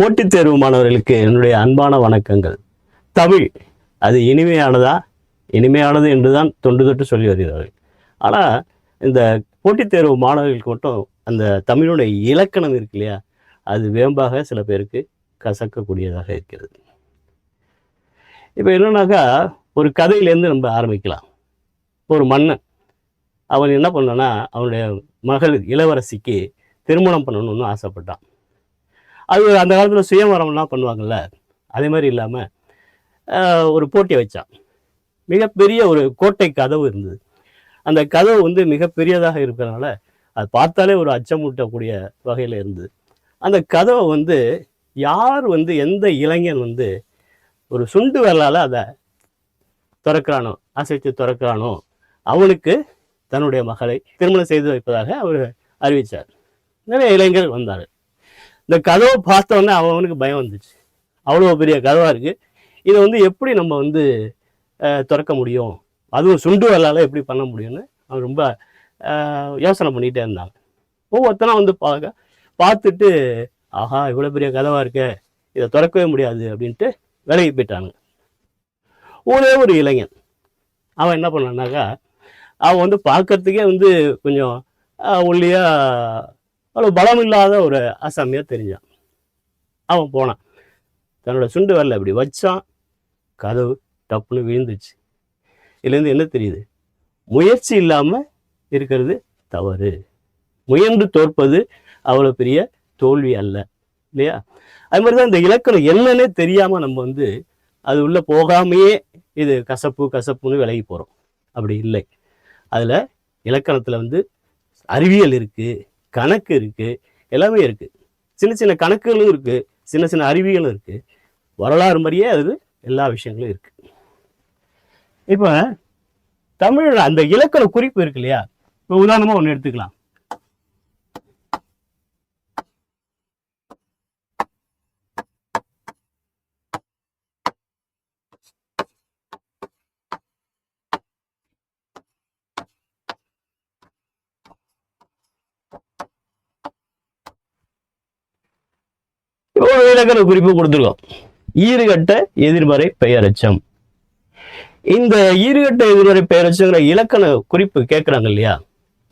போட்டித் தேர்வு மாணவர்களுக்கு என்னுடைய அன்பான வணக்கங்கள். தமிழ் அது இனிமையானதா? இனிமையானது என்றுதான் தொண்டு தொட்டு சொல்லி வருகிறார்கள். ஆனால் இந்த போட்டித் தேர்வு மாணவர்களுக்கு மட்டும் அந்த தமிழுடைய இலக்கணம் இருக்கு இல்லையா? அது வேம்பாக சில பேருக்கு கசக்கக்கூடியதாக இருக்கிறது. இப்போ என்னன்னாக்கா ஒரு கதையிலேருந்து நம்ம ஆரம்பிக்கலாம். ஒரு மன்னன் அவன் என்ன பண்ணான்னா அவனுடைய மகள் இளவரசிக்கு திருமணம் பண்ணணும்னு ஆசைப்பட்டான். அது அந்த காலத்தில் சுயமரம்லாம் பண்ணுவாங்கள்ல அதே மாதிரி இல்லாமல் ஒரு போட்டி வச்சான். மிகப்பெரிய ஒரு கோட்டை கதவு இருந்தது. அந்த கதவு வந்து மிகப்பெரியதாக இருக்கிறனால அது பார்த்தாலே ஒரு அச்சமூட்டக்கூடிய வகையில் இருந்தது. அந்த கதவை வந்து யார் வந்து எந்த இளைஞன் வந்து ஒரு சுண்டு வரலால் அதை திறக்கிறானோ அசைத்து திறக்கிறானோ அவனுக்கு தன்னுடைய மகளை திருமணம் செய்து வைப்பதாக அவர் அறிவித்தார் நிறைய இளைஞர்கள் வந்தார் இந்த கதவை பார்த்தவொடனே அவனுக்கு பயம் வந்துச்சு. அவ்வளோ பெரிய கதவாக இருக்குது இதை வந்து எப்படி நம்ம வந்து திறக்க முடியும்? அதுவும் சுண்டு வரலால் எப்படி பண்ண முடியும்னு அவன் ரொம்ப யோசனை பண்ணிகிட்டே இருந்தாங்க. ஒவ்வொருத்தனா வந்து பார்க்க பார்த்துட்டு ஆஹா இவ்வளோ பெரிய கதவாக இருக்கே. இதை திறக்கவே முடியாது அப்படின்ட்டு விலகி போயிட்டானுங்க. ஒரே ஒரு இளைஞன். அவன் என்ன பண்ணான்னாக்கா அவன் வந்து பார்க்கறதுக்கே வந்து கொஞ்சம் ஒல்லியாக அவ்வளோ பலம் இல்லாத ஒரு அசாமியாக தெரிஞ்சான். அவன் போனான். தன்னோட சுண்டு வரல இப்படி வச்சான். கதவு டப்புன்னு விழுந்துச்சு. இதுலேருந்து என்ன தெரியுது? முயற்சி இல்லாமல் இருக்கிறது தவறு. முயன்று தோற்பது அவ்வளோ பெரிய தோல்வி அல்ல. இல்லையா? அது மாதிரி தான் இந்த இலக்கணம் என்னன்னே தெரியாமல் நம்ம வந்து அது உள்ளே போகாமையே இது கசப்பு கசப்புன்னு விலகி போகிறோம் அப்படி இல்லை. அதில் இலக்கணத்தில் வந்து அறிவியல் இருக்குது கணக்கு இருக்குது எல்லாமே இருக்குது சின்ன சின்ன கணக்குகளும் இருக்குது சின்ன சின்ன அறிவியலும் இருக்குது வரலாறு மாதிரியே அது எல்லா விஷயங்களும் இருக்குது இப்போ தமிழோட அந்த இலக்கண குறிப்பு இருக்கு இல்லையா? இப்போ உதாரணமாக ஒன்று எடுத்துக்கலாம் ஒரு இலக்கண குறிப்பு கொடுத்துருக்கோம். ஈறுகட்ட எதிர்மறை பெயரச்சம் இந்த ஈறுகட்ட எதிர்மறை பெயரச்சங்கிற இலக்கண குறிப்பு கேட்குறாங்க இல்லையா?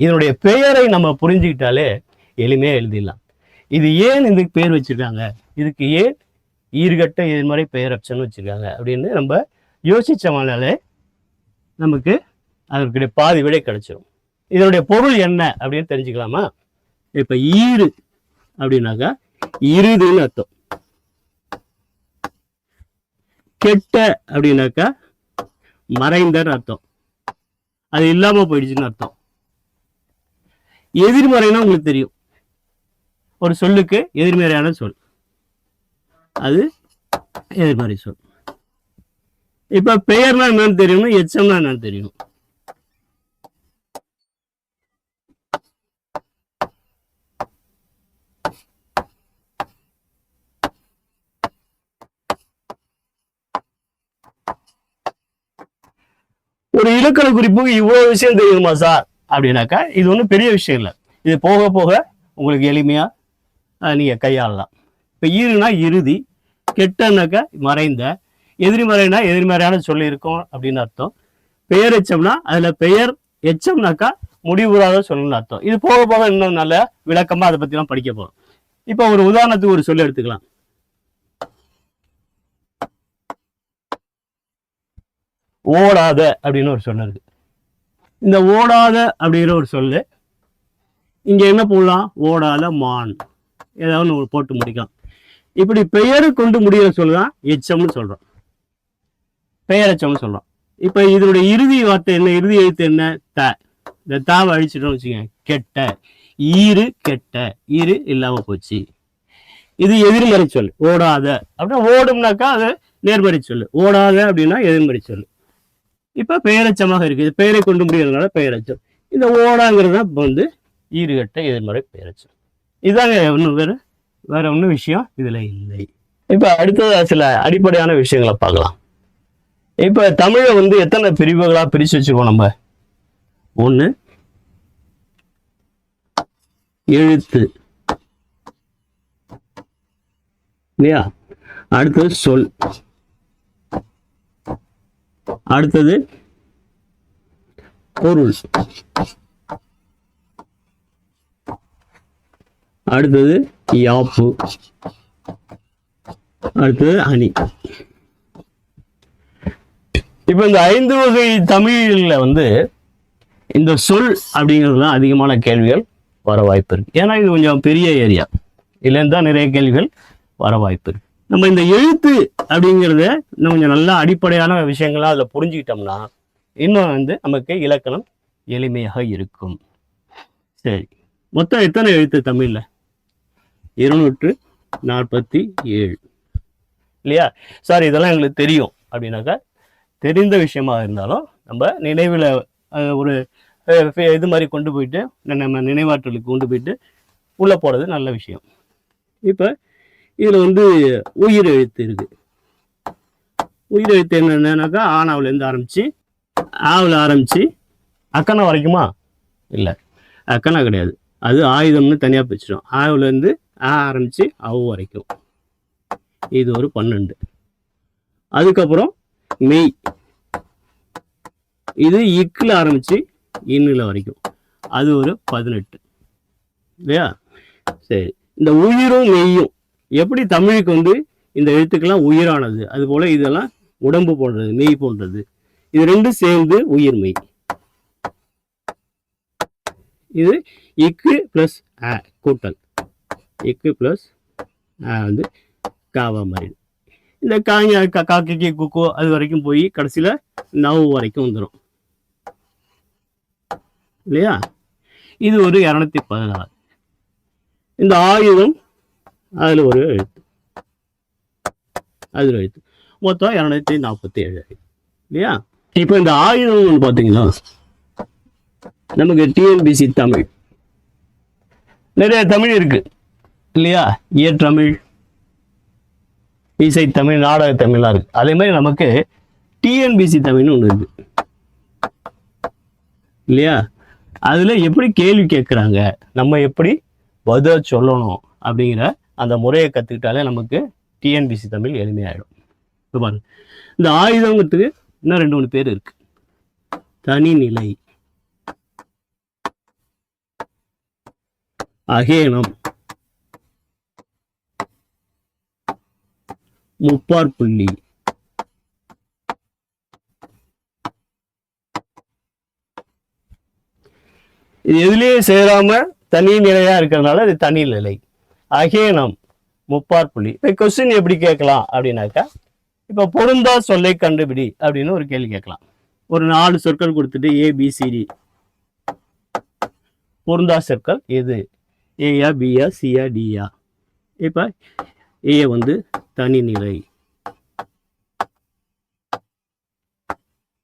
இதனுடைய பெயரை நம்ம புரிஞ்சுக்கிட்டாலே எளிமையாக எழுதிடலாம். இது ஏன் இதுக்கு பெயர் வச்சிருக்காங்க? இதுக்கு ஏன் ஈர்கட்ட எதிர்மறை பெயரச்சம்னு வச்சிருக்காங்க அப்படின்னு நம்ம யோசிச்சோம்னாலே நமக்கு அதற்குடைய பாதி விடை கிடைச்சிரும். இதனுடைய பொருள் என்ன அப்படின்னு தெரிஞ்சுக்கலாமா? இப்போ ஈறு அப்படின்னாக்கா இருதுன்னு அர்த்தம். கெட்ட அப்படின்னாக்கா மறைந்தன்னு அர்த்தம். அது இல்லாம போயிடுச்சுன்னு அர்த்தம். எதிர்மறைனா உங்களுக்கு தெரியும். ஒரு சொல்லுக்கு எதிர்மறையான சொல். அது எதிர்மறை சொல். இப்ப பெயர்னா என்னன்னு தெரியணும் எச்சம்னா என்னன்னு தெரியணும். ஒரு இலக்கண குறிப்புக்கு இவ்வளவு விஷயம் தெரியுமா சார்? அப்படின்னாக்கா இது ஒன்றும் பெரிய விஷயம் இல்லை. இது போக போக உங்களுக்கு எளிமையா நீங்கள் நீங்க கையாளலாம். இப்போ ஈருனா இறுதி கெட்டனாக்கா மறைந்த எதிர்மறைனா எதிர்மறையான சொல்லி இருக்கும் அப்படின்னு அர்த்தம். பெயர் எச்சம்னா அதுல பெயர் எச்சம்னாக்கா முடிவுறாத சொல்லணும்னு அர்த்தம். இது போக போக இன்னும் நல்ல விளக்கமா அதை பத்திலாம் படிக்க போறோம். இப்போ ஒரு உதாரணத்துக்கு ஒரு சொல்லி எடுத்துக்கலாம். ஓடாத அப்படின்னு ஒரு சொல் இருக்கு. இந்த ஓடாத அப்படிங்கிற ஒரு சொல்லு இங்க என்ன போடலாம்? ஓடாத மான். ஏதாவது ஒரு போட்டு முடிக்கலாம். இப்படி பெயரு கொண்டு முடிகிற சொல்லு தான் எச்சம்னு சொல்றோம். பெயரச்சம்னு சொல்றோம். இப்போ இதனுடைய இறுதி வார்த்தை என்ன? இறுதி எழுத்து என்ன? த. இந்த தாவை அழிச்சிட்டோம்னு வச்சுக்கோங்க. கெட்ட. ஈரு கெட்ட. ஈரு இல்லாம போச்சு. இது எதிர்மறை சொல். ஓடாத. அப்படின்னா ஓடும்னாக்கா அது நேர்மறை சொல். ஓடாத அப்படின்னா எதிர்மறை சொல்லு இப்போ பெயரச்சமாக இருக்கு. இது பெயரை கொண்டு முடியறதுனால பெயரச்சம் இந்த ஓடாங்கிறது தான் இப்போ வந்து ஈறுகட்ட எதிர்மறை பெயரச்சம் இதாங்க ஒன்றும் வேற வேற ஒன்றும் விஷயம் இதில் இல்லை. இப்போ அடுத்தது சில அடிப்படையான விஷயங்களை பார்க்கலாம். இப்போ தமிழை வந்து எத்தனை பிரிவுகளா பிரிச்சு வச்சுருக்கோம் நம்ம? ஒன்று எழுத்து. இல்லையா? அடுத்தது சொல். அடுத்தது பொருள். அடுத்தது யாப்பு. அடுத்தது அணி. இப்போ இந்த ஐந்து வகை தமிழில் வந்து இந்த சொல் அப்படிங்கிறதுலாம் அதிகமான கேள்விகள் வர வாய்ப்பு இருக்கு. ஏன்னா இது கொஞ்சம் பெரிய ஏரியா. இதுலேருந்து தான் நிறைய கேள்விகள் வர வாய்ப்பு இருக்கு. நம்ம இந்த எழுத்து அப்படிங்கிறத இன்னும் கொஞ்சம் நல்லா அடிப்படையான விஷயங்களாக அதில் புரிஞ்சுக்கிட்டோம்னா இன்னும் வந்து நமக்கு இலக்கணம் எளிமையாக இருக்கும். சரி. மொத்தம் எத்தனை எழுத்து தமிழில்? இருநூற்று நாற்பத்தி ஏழு. இல்லையா? சார் இதெல்லாம் எங்களுக்கு தெரியும் அப்படின்னாக்கா தெரிந்த விஷயமா இருந்தாலும் நம்ம நினைவில் ஒரு இது மாதிரி கொண்டு போயிட்டு நம்ம நினைவாற்றலுக்கு கொண்டு போயிட்டு உள்ளே போகிறது நல்ல விஷயம். இப்போ இதில் வந்து உயிர் எழுத்து இருக்குது உயிர் எழுத்து என்னென்னாக்கா ஆனாவிலேருந்து ஆரம்பித்து ஆவில் ஆரம்பித்து அக்கனா வரைக்குமா? இல்லை. அக்கனா கிடையாது. அது ஆயுதம்னு தனியாக பிரிச்சிடும் ஆவிலேருந்து ஆ ஆரம்பித்து அவு வரைக்கும். இது ஒரு பன்னெண்டு. அதுக்கப்புறம் மெய். இது இக்கில் ஆரம்பித்து இன்னில் வரைக்கும். அது ஒரு பதினெட்டு. இல்லையா? சரி. இந்த உயிரும் மெய்யும் எப்படி தமிழுக்கு வந்து இந்த எழுத்துக்கெல்லாம் உயிரானது? அதுபோல இதெல்லாம் உடம்பு போன்றது மெய் போன்றது. இது ரெண்டும் சேர்ந்து உயிர் மெய். இது இக்கு ப்ளஸ் அ கூட்டல். இக்கு ப்ளஸ் ஆ வந்து காவா மாதிரி இந்த காங்க காக்கைக்கு குக்கோ அது வரைக்கும் போய் கடைசியில் நவ் வரைக்கும் வந்துடும் இல்லையா? இது ஒரு இரநூத்தி பதினாறு. இந்த ஆயுதம் அதில் ஒரு எழுத்து. அதில் எழுத்து. மொத்தம் இரநூத்தி நாற்பத்தி ஏழு இல்லையா? இப்போ இந்த ஆயுதம் பார்த்தீங்கன்னா நமக்கு டிஎன்பிசி தமிழ். நிறைய தமிழ் இருக்கு. இல்லையா? இயற்றமிழ் இசை தமிழ் நாடக தமிழ்லாம் இருக்கு. அதே மாதிரி நமக்கு டிஎன்பிசி தமிழ்னு ஒன்று இருக்கு. இல்லையா? அதுல எப்படி கேள்வி கேட்குறாங்க? நம்ம எப்படி பதில் சொல்லணும் அப்படிங்கிற அந்த முறையை கற்றுக்கிட்டாலே நமக்கு டிஎன்பிசி தமிழ் எளிமையாயிடும். இப்போ பாருங்க. இந்த ஆயுதங்கிறதுக்கு இன்னும் ரெண்டு மூணு பேர் இருக்கு. தனிநிலை அகேனம் முப்பார் புள்ளி இது எதுலயே சேராம தனி நிலையா இருக்கிறதுனால இது தனி நிலை. அகேனம் முப்பார் புள்ளி. இப்போ கொஸ்டின் எப்படி கேட்கலாம் அப்படின்னாக்கா இப்போ பொருந்தா சொல்லை கண்டுபிடி அப்படின்னு ஒரு கேள்வி கேட்கலாம். ஒரு நாலு சொற்கள் கொடுத்துட்டு ஏபிசிடி பொருந்தா சொற்கள் எது? ஏயா பியா சியா டியா இப்போ ஏ வந்து தனிநிலை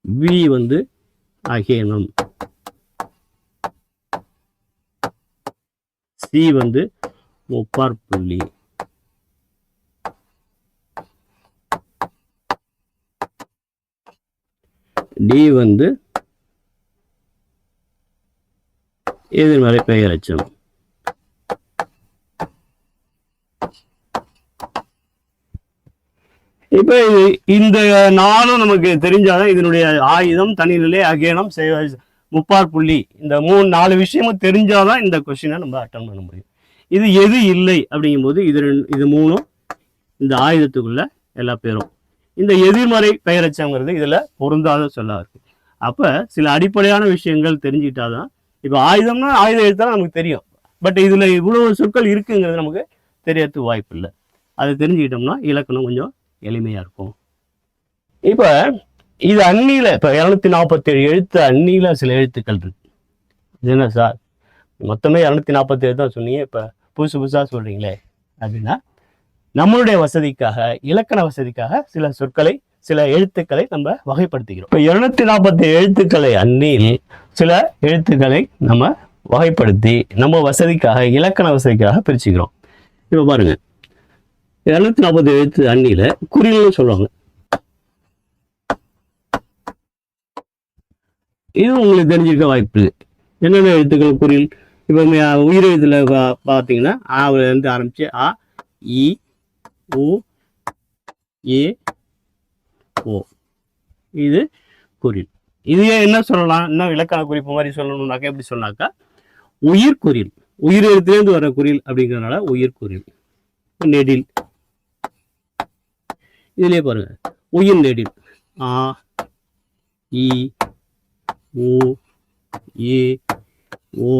பி வந்து அகேனம். சி வந்து முப்பார் புள்ளி டி வந்து எதிர்மறை பெயரச்சம் இப்ப இந்த நாளும் நமக்கு தெரிஞ்சாதான் இதனுடைய ஆயுதம் தனிநிலை அகேனம் முப்பார் புள்ளி இந்த மூணு நாலு விஷயமும் தெரிஞ்சாதான் இந்த கொஸ்டினை நம்ம அட்டன் பண்ண முடியும். இது எது இல்லை அப்படிங்கும்போது இது ரெண்டு- இது மூணும் இந்த ஆயுதத்துக்குள்ள எல்லா பேரும். இந்த எதிர்மறை பெயரச்சங்கிறது இதுல பொருந்தாத சொல்லா இருக்கு. அப்ப சில அடிப்படையான விஷயங்கள் தெரிஞ்சுக்கிட்டாதான் இப்ப ஆயுதம்னா ஆயுதம் எழுத்தா நமக்கு தெரியும். பட் இதுல இவ்வளவு சொற்கள் இருக்குங்கிறது நமக்கு தெரியறதுக்கு வாய்ப்பு இல்லை. அதை தெரிஞ்சுக்கிட்டோம்னா இலக்கணம் கொஞ்சம் எளிமையா இருக்கும். இப்ப இது அந்நியில இப்ப இருநூத்தி நாற்பத்தி ஏழு எழுத்து அந்நியில சில எழுத்துக்கள் இருக்கு. என்ன சார்? மொத்தமே இரநூத்தி நாற்பத்தி ஏழு தான் சொன்னீங்க. இப்ப புதுசு புதுசா சொல்றீங்களே. அப்படின்னா நம்மளுடைய வசதிக்காக இலக்கண வசதிக்காக சில சொற்களை சில எழுத்துக்களை நம்ம வகைப்படுத்திக்கிறோம் இப்போ இருநூத்தி நாற்பத்தி எழுத்துக்களை அன்னியில் சில எழுத்துக்களை நம்ம வகைப்படுத்தி நம்ம வசதிக்காக இலக்கண வசதிக்காக பிரிச்சுக்கிறோம். இப்போ பாருங்க. இருநூத்தி நாற்பது எழுத்து அன்னியில் குறில்னு சொல்லுவாங்க. இது உங்களுக்கு தெரிஞ்சிருக்க வாய்ப்பு. இருக்கு என்னென்ன எழுத்துக்கள் குறில் இப்போ உயிரெழுத்தில் பார்த்தீங்கன்னா ஆவிலேருந்து ஆரம்பித்து ஆ இ உ ஏ ஓ. இது குறில் இது என்ன சொல்லலாம்? இன்னும் இலக்கண குறிப்பு மாதிரி சொல்லணும்னாக்கா எப்படி சொன்னாக்கா உயிர் குறில் உயிர் எழுத்துலேருந்து வர குறில் அப்படிங்கிறதுனால உயிர் குறில் நெடில். இதுலயே பாருங்க. உயிர் நெடில். ஆ இ உ ஏ ஓ.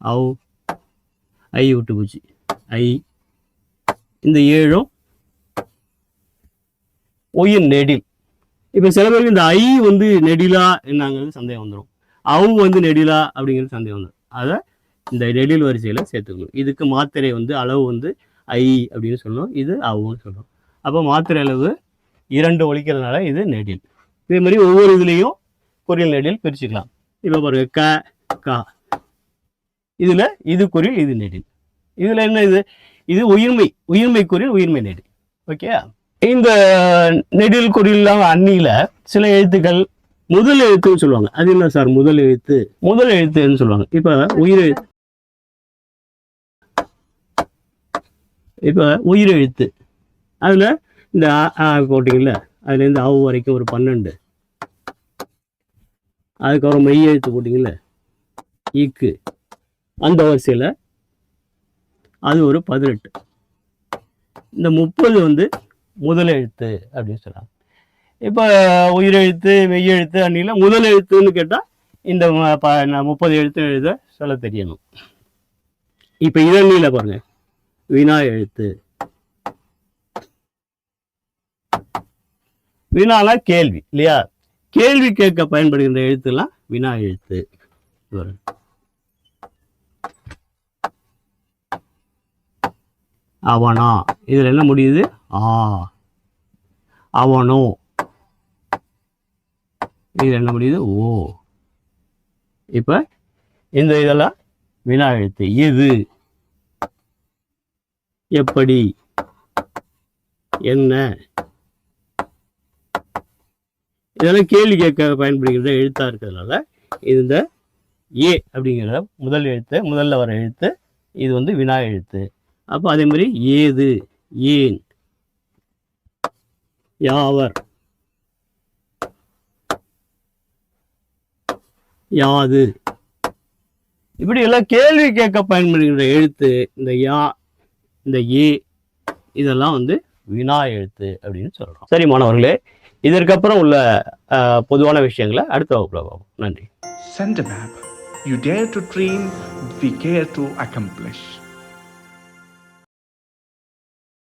ஔ ஐ விட்டு போச்சு. ஐ. இந்த ஏழும் ஒயின் நெடில். இப்போ சில பேருக்கு இந்த ஐ வந்து நெடிலா என்னங்கிறது சந்தேகம் வந்துடும் அவ் வந்து நெடிலா அப்படிங்கிறது சந்தேகம் வந்துடும் அதை இந்த நெடில் வரிசையில் சேர்த்துக்கணும். இதுக்கு மாத்திரை வந்து அளவு வந்து ஐ அப்படின்னு சொல்லணும். இது அவுன்னு சொல்லணும். அப்போ மாத்திரை அளவு இரண்டு ஒழிக்கிறதுனால இது நெடில். இதே மாதிரி ஒவ்வொரு இதுலேயும் பொரியல் நெடில் பிரிச்சுக்கலாம். இப்போ பாருங்க க கா. இதில் இது குறில் இது நெடில். இதில் என்ன இது? இது உயிர்மை உயிர்மை குறில் உயிர்மை நெடில். ஓகே இந்த நெடில் குறில்லாம் அன்னியில் சில எழுத்துக்கள் முதல் எழுத்துன்னு சொல்லுவாங்க. அது என்ன சார்? முதல் எழுத்து. முதல் எழுத்துன்னு சொல்லுவாங்க. இப்போ உயிர் இப்போ உயிர் எழுத்து. அதில் இந்த ஆ ஆ போட்டிங்கல்ல? அதுலேருந்து ஆவு வரைக்கும் ஒரு பன்னெண்டு. அதுக்கப்புறம் மெய் எழுத்து போட்டிங்கல்ல? ஈக்கு. அந்த வரிசையில் அது ஒரு பதினெட்டு. இந்த முப்பது வந்து முதல் எழுத்து அப்படின்னு சொல்கிறாங்க இப்போ உயிரெழுத்து மெய்யெழுத்து அன்னியில் முதல் எழுத்துன்னு கேட்டால் இந்த ப- நான் முப்பது எழுத்து எழுத சொல்ல தெரியணும். இப்போ இதண்ணியில் பாருங்க. வினா எழுத்து. வினானா கேள்வி இல்லையா? கேள்வி கேட்க பயன்படுகின்ற எழுத்துலாம் வினா எழுத்து இது பாருங்க. அவனா. இதில் என்ன முடியுது? ஆ. அவனோ. இதில் என்ன முடியுது? ஓ. இப்போ இந்த இதெல்லாம் வினா எழுத்து எது? எப்படி? என்ன? இதெல்லாம் கேள்வி கேட்க பயன்படுகின்ற எழுத்தாக இருக்கிறதுனால இந்த ஏ அப்படிங்கிற முதல் எழுத்து முதல்ல வர எழுத்து இது வந்து வினா எழுத்து அப்போ அதே மாதிரி ஏது ஏன் யாவர் யாது. இப்படி எல்லாம் கேள்வி கேட்க பயன்படுகின்ற எழுத்து இந்த யா இந்த ஏ இதெல்லாம் வந்து வினா எழுத்து அப்படின்னு சொல்கிறோம் சரி மாணவர்களே இதற்கப்புறம் உள்ள பொதுவான விஷயங்களை அடுத்த வகுப்பில் பார்ப்போம். நன்றி. Send map you dare to dream we care to accomplish.